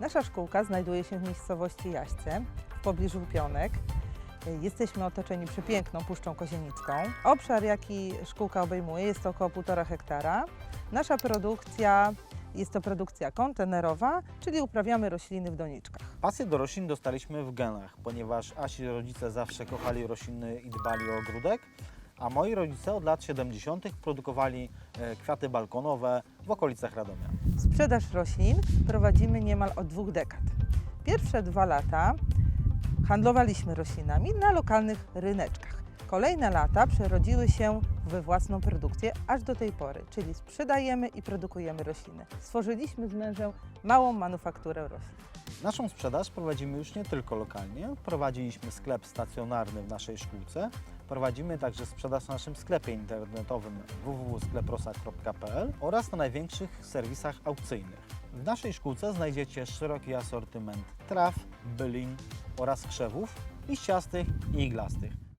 Nasza szkółka znajduje się w miejscowości Jaśce, w pobliżu Pionek. Jesteśmy otoczeni przepiękną Puszczą Kozienicką. Obszar, jaki szkółka obejmuje, jest około 1,5 hektara. Nasza produkcja jest to produkcja kontenerowa, czyli uprawiamy rośliny w doniczkach. Pasję do roślin dostaliśmy w genach, ponieważ Asi rodzice zawsze kochali rośliny i dbali o ogródek, a moi rodzice od lat 70. produkowali e, kwiaty balkonowe w okolicach Radomia. Sprzedaż roślin prowadzimy niemal od dwóch dekad. Pierwsze dwa lata handlowaliśmy roślinami na lokalnych ryneczkach. Kolejne lata przerodziły się we własną produkcję aż do tej pory, czyli sprzedajemy i produkujemy rośliny. Stworzyliśmy z mężem małą manufakturę roślin. Naszą sprzedaż prowadzimy już nie tylko lokalnie. Prowadziliśmy sklep stacjonarny w naszej szkółce. Prowadzimy także sprzedaż na naszym sklepie internetowym www.skleprosa.pl oraz na największych serwisach aukcyjnych. W naszej szkółce znajdziecie szeroki asortyment traw, bylin oraz krzewów liściastych i iglastych.